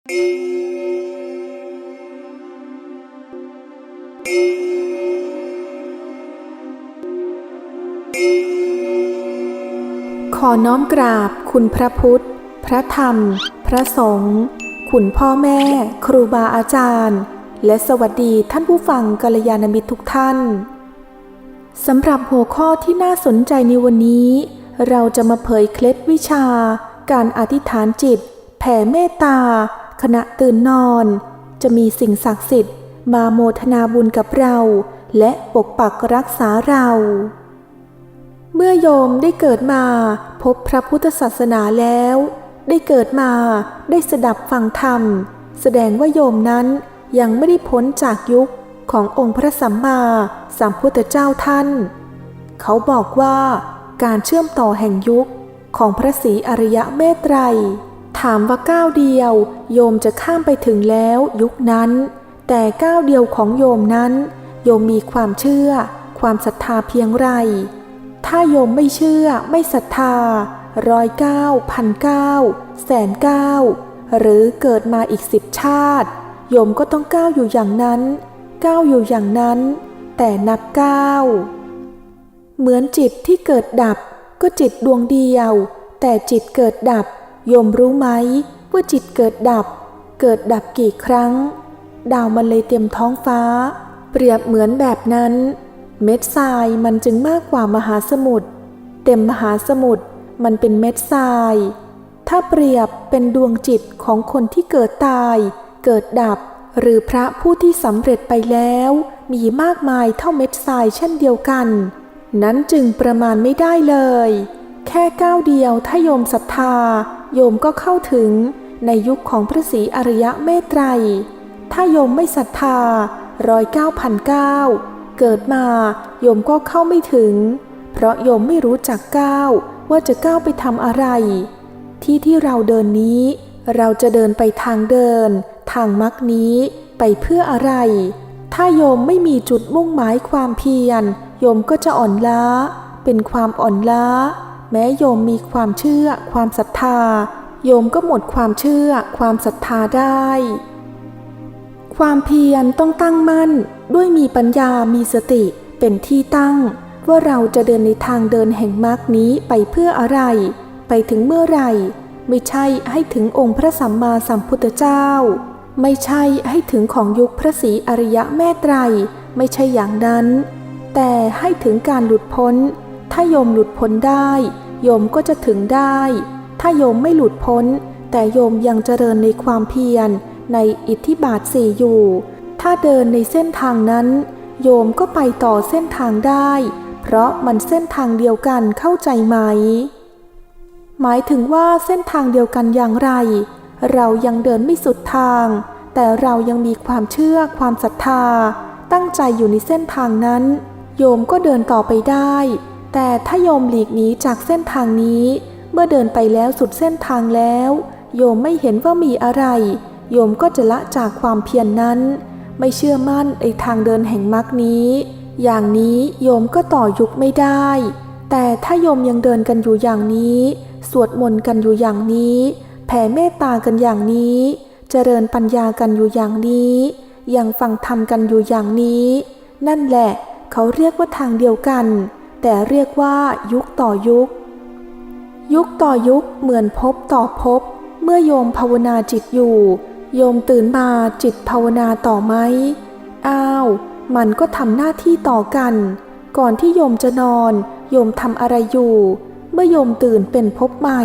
ขอน้อมกราบคุณพระพุทธ พระธรรม พระสงฆ์คุณพ่อแม่ ครูบาอาจารย์ และสวัสดีท่านผู้ฟังกัลยาณมิตรทุกท่านสำหรับหัวข้อที่น่าสนใจในวันนี้ เราจะมาเผยเคล็ดวิชา การอธิษฐานจิต แผ่เมตตา ขณะตื่นนอน จะมีสิ่งศักดิ์สิทธิ์มาโมทนาบุญกับเรา และปกปักรักษาเรา เมื่อโยมได้เกิดมาพบพระพุทธศาสนาแล้ว ได้เกิดมาได้สดับฟังธรรม แสดงว่าโยมนั้นยังไม่ได้พ้นจากยุคขององค์พระสัมมาสัมพุทธเจ้าท่าน เขาบอกว่าการเชื่อมต่อแห่งยุคของพระศรีอริยะเมตไตรย ถามว่าก้าวเดียว โยมจะข้ามไปถึงแล้วยุคนั้น แต่ก้าวเดียวของโยมนั้น โยมมีความเชื่อ ความศรัทธาเพียงไร ถ้าโยมไม่เชื่อไม่ศรัทธาร้อยเก้าพันเก้าแสนเก้าหรือเกิดมาอีกสิบชาติ โยมก็ต้องก้าวอยู่อย่างนั้นก้าวอยู่อย่างนั้น แต่นับก้าวเหมือนจิตที่เกิดดับก็จิตดวงเดียว แต่จิตเกิดดับ โยมรู้ไหมว่าจิตเกิดดับ เกิดดับกี่ครั้ง ดาวมันเลยเต็มท้องฟ้า เปรียบเหมือนแบบนั้น เม็ดทรายมันจึงมากกว่ามหาสมุทรเต็มมหาสมุทรมันเป็นเม็ดทราย ถ้าเปรียบเป็นดวงจิตของคนที่เกิดตาย เกิดดับ หรือพระผู้ที่สำเร็จไปแล้ว มีมากมายเท่าเม็ดทรายเช่นเดียวกัน นั้นจึงประมาณไม่ได้เลย แค่ก้าวเดียวถ้าโยมศรัทธา โยมก็เข้าถึงในยุคของพระศรีอริยะเมตไตรยถ้าโยมไม่ศรัทธาร้อยเก้าพันเก้าเกิดมาโยมก็เข้าไม่ถึง เพราะโยมไม่รู้จักก้าวว่าจะก้าวไปทำอะไร ที่ที่เราเดินนี้ เราจะเดินไปทางเดิน ทางมรรคนี้ไปเพื่ออะไร ถ้าโยมไม่มีจุดมุ่งหมายความเพียร โยมก็จะอ่อนล้า เป็นความอ่อนล้า แม้โยมมีความเชื่อ ความศรัทธา โยมก็หมดความเชื่อ ความศรัทธาได้ ความเพียรต้องตั้งมั่น ด้วยมีปัญญามีสติเป็นที่ตั้ง ว่าเราจะเดินในทางเดินแห่งมรรคนี้ไปเพื่ออะไร ไปถึงเมื่อไหร่ ไม่ใช่ให้ถึงองค์พระสัมมาสัมพุทธเจ้า ไม่ใช่ให้ถึงของยุคพระศรีอริยะแม่ไตร ไม่ใช่อย่างนั้น แต่ให้ถึงการหลุดพ้น ถ้าโยมหลุดพ้นได้ โยมก็จะถึงได้ ถ้าโยมไม่หลุดพ้น แต่โยมยังเจริญในความเพียร ในอิทธิบาทสี่อยู่ ถ้าเดินในเส้นทางนั้น โยมก็ไปต่อเส้นทางได้ เพราะมันเส้นทางเดียวกันเข้าใจไหม หมายถึงว่าเส้นทางเดียวกันอย่างไร เรายังเดินไม่สุดทาง แต่เรายังมีความเชื่อความศรัทธา ตั้งใจอยู่ในเส้นทางนั้น โยมก็เดินต่อไปได้ แต่ถ้าโยมหลีกหนีจากเส้นทางนี้ เมื่อเดินไปแล้วสุดเส้นทางแล้ว โยมไม่เห็นว่ามีอะไร โยมก็จะละจากความเพียรนนั้น ไม่เชื่อมั่นในทางเดินแห่งมรรคนี้ อย่างนี้โยมก็ต่อยุคไม่ได้ แต่ถ้าโยมยังเดินกันอยู่อย่างนี้ สวดมนต์กันอยู่อย่างนี้ แผ่เมตตากันอย่างนี้ เจริญปัญญากันอยู่อย่างนี้ ยังฟังธรรมกันอยู่อย่างนี้ นั่นแหละ เขาเรียกว่าทางเดียวกัน แต่เรียกว่ายุคต่อยุค ยุคต่อยุคเหมือนพบต่อพบ เมื่อโยมภาวนาจิตอยู่ โยมตื่นมาจิตภาวนาต่อไหมอ้าว มันก็ทำหน้าที่ต่อกัน ก่อนที่โยมจะนอน โยมทำอะไรอยู่ เมื่อโยมตื่นเป็นพบใหม่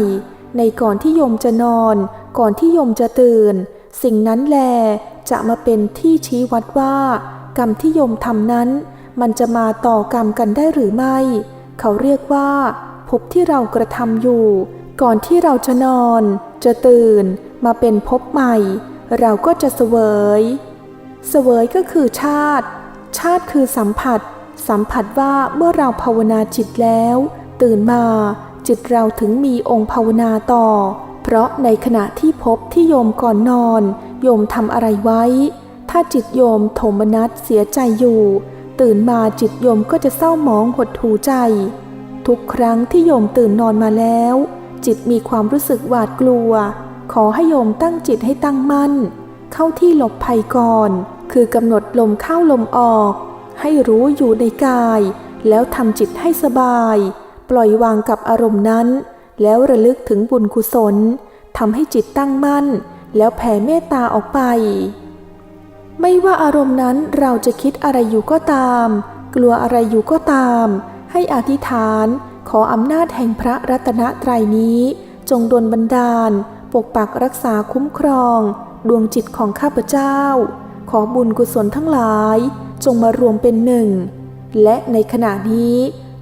ในก่อนที่โยมจะนอน ก่อนที่โยมจะตื่น สิ่งนั้นแลจะมาเป็นที่ชี้วัดว่ากรรมที่โยมทำนั้น มันจะมาต่อกรรมกันได้หรือไม่ เขาเรียกว่า ภพที่เรากระทำอยู่ ก่อนที่เราจะนอน จะตื่น มาเป็นภพใหม่ เราก็จะเสวย เสวยก็คือชาติ ชาติคือสัมผัส สัมผัสว่าเมื่อเราภาวนาจิตแล้ว ตื่นมาจิตเราถึงมีองค์ภาวนาต่อ เพราะในขณะที่พบที่โยมก่อนนอน โยมทำอะไรไว้ ถ้าจิตโยมโทมนัสเสียใจอยู่ ตื่นมาจิตโยมก็จะเศร้าหมองหดหูใจ ทุกครั้งที่โยมตื่นนอนมาแล้ว จิตมีความรู้สึกหวาดกลัวขขอให้โยมตั้งจิตให้ตั้งมั่น เข้าที่หลบภัยก่อน คือกำหนดลมเข้าลมออก ให้รู้อยู่ในกาย แล้วทำจิตให้สบาย ปล่อยวางกับอารมณ์นั้น แล้วระลึกถึงบุญกุศลทำให้จิตตั้งมั่น แล้วแผ่เมตตาออกไป ไม่ว่าอารมณ์นั้นเราจะคิดอะไรอยู่ก็ตาม กลัวอะไรอยู่ก็ตาม ให้อธิษฐาน ขออำนาจแห่งพระรัตนตรัยนี้ จงดลบันดาล ปกปักรักษาคุ้มครอง ดวงจิตของข้าพเจ้า ขอบุญกุศลทั้งหลาย จงมารวมเป็นหนึ่ง และในขณะนี้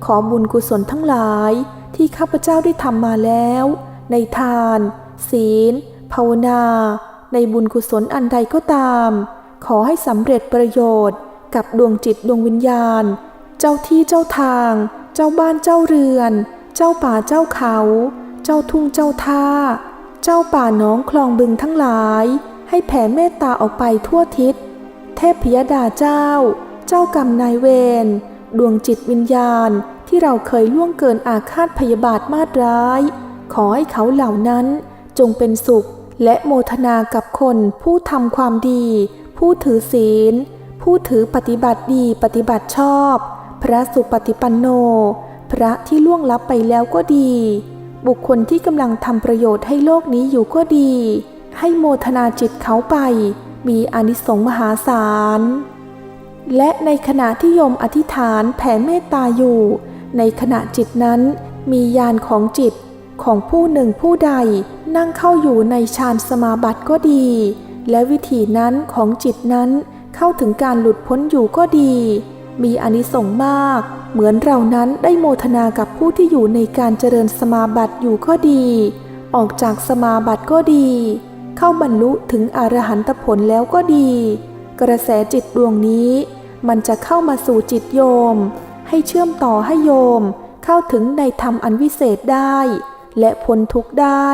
ขอบุญกุศลทั้งหลาย ที่ข้าพเจ้าได้ทำมาแล้ว ในทาน ศีล ภาวนา ในบุญกุศลอันใดก็ตาม ขอให้สำเร็จประโยชน์ กับดวงจิตดวงวิญญาณ เจ้าที่เจ้าทาง เจ้าบ้านเจ้าเรือน เจ้าป่าเจ้าเขา เจ้าทุ่งเจ้าท่า เจ้าป่าน้องคลองบึงทั้งหลาย ให้แผ่เมตตาออกไปทั่วทิศ เทพพยดาเจ้า เจ้ากรรมนายเวร ดวงจิตวิญญาณที่เราเคยล่วงเกินอาฆาตพยาบาทมาดร้าย ขอให้เขาเหล่านั้นจงเป็นสุขและโมทนากับคนผู้ทำความดี ผู้ถือศีล ผู้ถือปฏิบัติดีปฏิบัติชอบ พระสุปฏิปันโน พระที่ล่วงลับไปแล้วก็ดี บุคคลที่กำลังทำประโยชน์ให้โลกนี้อยู่ก็ดี ให้โมทนาจิตเขาไป มีอนิสงส์มหาศาล และในขณะที่โยมอธิษฐานแผ่เมตตาอยู่ ในขณะจิตนั้นมียานของจิตของผู้หนึ่งผู้ใดนั่งเข้าอยู่ในฌานสมาบัติก็ดี และวิธีนั้นของจิตนั้นเข้าถึงการหลุดพ้นอยู่ก็ดี มีอานิสงส์มาก เหมือนเรานั้นได้โมทนากับผู้ที่อยู่ในการเจริญสมาบัติอยู่ก็ดี ออกจากสมาบัติก็ดี เข้าบรรลุถึงอรหันตผลแล้วก็ดี กระแสจิตดวงนี้ มันจะเข้ามาสู่จิตโยม ให้เชื่อมต่อให้โยม เข้าถึงในธรรมอันวิเศษได้ และพ้นทุกข์ได้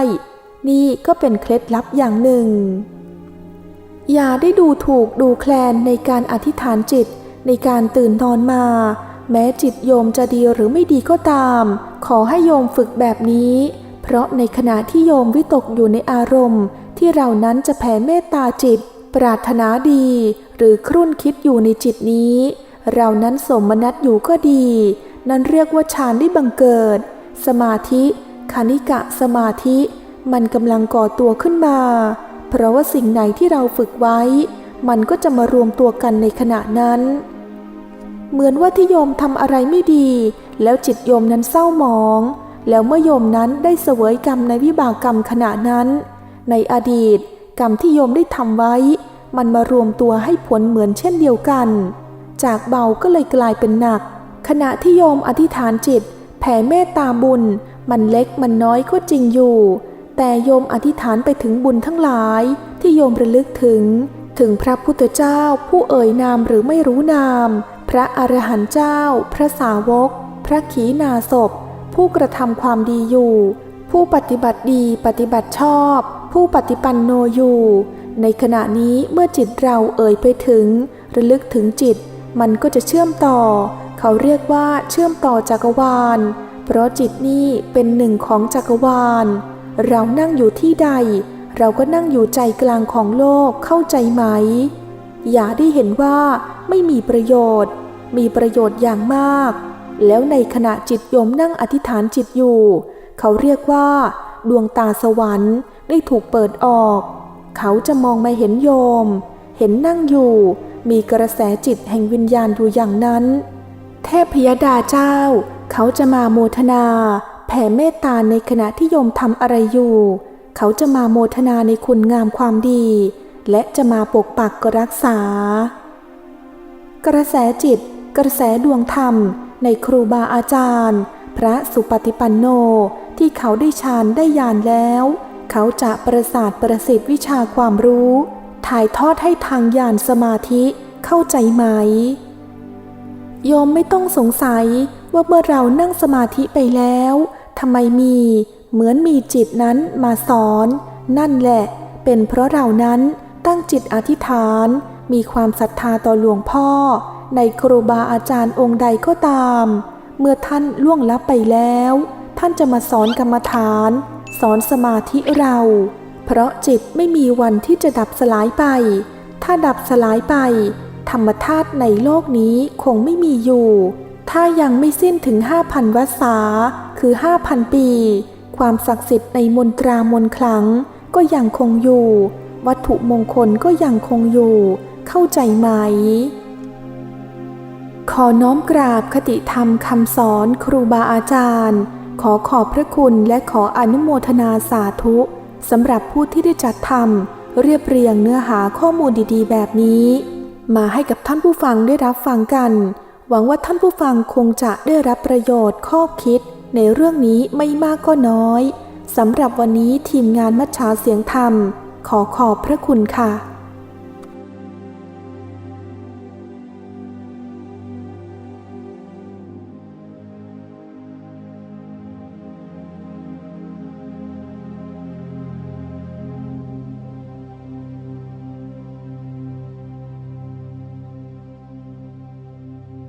นี่ก็เป็นเคล็ดลับอย่างหนึ่ง อย่าได้ดูถูกดูแคลนในการอธิษฐานจิต ในการตื่นนอนมา แม้จิตโยมจะดีหรือไม่ดีก็ตาม ขอให้โยมฝึกแบบนี้ เพราะในขณะที่โยมวิตกอยู่ในอารมณ์ ที่เรานั้นจะแผ่เมตตาจิต ปรารถนาดี หรือครุ่นคิดอยู่ในจิตนี้ เรานั้นสมนัตอยู่ก็ดี นั่นเรียกว่าฌานได้บังเกิด สมาธิคานิกะสมาธิ มันกำลังก่อตัวขึ้นมา เพราะว่าสิ่งไหนที่เราฝึกไว้ มันก็จะมารวมตัวกันในขณะนั้น เหมือนว่าที่โยมทำอะไรไม่ดี แล้วจิตโยมนั้นเศร้าหมอง แล้วเมื่อโยมนั้นได้เสวยกรรมในวิบากกรรมขณะนั้น ในอดีต กรรมที่โยมได้ทำไว้ มันมารวมตัวให้ผลเหมือนเช่นเดียวกัน จากเบาก็เลยกลายเป็นหนัก ขณะที่โยมอธิษฐานจิต แผ่เมตตาบุญ มันเล็กมันน้อยก็จริงอยู่ แต่โยมอธิษฐานไปถึงบุญทั้งหลายที่โยมระลึกถึง ถึงพระพุทธเจ้าผู้เอ่ยนามหรือไม่รู้นาม พระอรหันต์เจ้า พระสาวก พระขีณาสพผู้กระทำความดีอยู่ ผู้ปฏิบัติดีปฏิบัติชอบ ผู้ปฏิปันโนอยู่ ในขณะนี้เมื่อจิตเราเอ่ยไปถึง ระลึกถึงจิต มันก็จะเชื่อมต่อ เขาเรียกว่าเชื่อมต่อจักรวาล เพราะจิตนี้เป็นหนึ่งของจักรวาล เรานั่งอยู่ที่ใด เราก็นั่งอยู่ใจกลางของโลกเข้าใจไหม อย่าได้เห็นว่าไม่มีประโยชน์ มีประโยชน์อย่างมาก แล้วในขณะจิตโยมนั่งอธิษฐานจิตอยู่ เขาเรียกว่า ดวงตาสวรรค์ได้ถูกเปิดออก เขาจะมองมาเห็นโยม เห็นนั่งอยู่ มีกระแสจิตแห่งวิญญาณอยู่อย่างนั้น เทพพยดาเจ้า เขาจะมาโมทนา แผ่เมตตาในขณะที่โยมทำอะไรอยู่ เขาจะมาโมทนาในคุณงามความดี และจะมาปกปักรักษา กระแสจิต กระแสดวงธรรม ในครูบาอาจารย์ พระสุปฏิปันโนที่เขาได้ฌานได้ญาณแล้ว เขาจะประสาทประสิทธิ์วิชาความรู้ ถ่ายทอดให้ทางญาณสมาธิเข้าใจไหม โยมไม่ต้องสงสัยว่าเมื่อเรานั่งสมาธิไปแล้ว ทำไมมีเหมือนมีจิตนั้นมาสอน นั่นแหละ เป็นเพราะเรานั้นตั้งจิตอธิษฐาน มีความศรัทธาต่อหลวงพ่อ ในครูบาอาจารย์องค์ใดก็ตาม เมื่อท่านล่วงลับไปแล้ว ท่านจะมาสอนกรรมฐาน สอนสมาธิเรา เพราะจิตไม่มีวันที่จะดับสลายไป ถ้าดับสลายไป ธรรมธาตุในโลกนี้คงไม่มีอยู่ ถ้ายังไม่สิ้นถึง5,000วัษา คือ 5,000 ปี ความศักดิ์สิทธิ์ในมนตรามนต์ขลังก็ยังคงอยู่ วัตถุมงคลก็ยังคงอยู่ เข้าใจไหม ขอน้อมกราบคติธรรมคำสอนครูบาอาจารย์ ขอขอบพระคุณและขออนุโมทนาสาธุสำหรับผู้ที่ได้จัดทำเรียบเรียงเนื้อหาข้อมูลดีๆ แบบนี้ มาให้กับท่านผู้ฟังได้รับฟังกัน หวังว่าท่านผู้ฟังคงจะได้รับประโยชน์ข้อคิด ในเรื่องนี้ไม่มากก็น้อยสำหรับวันนี้ทีมงานมัชชาเสียงธรรม ขอขอบพระคุณค่ะ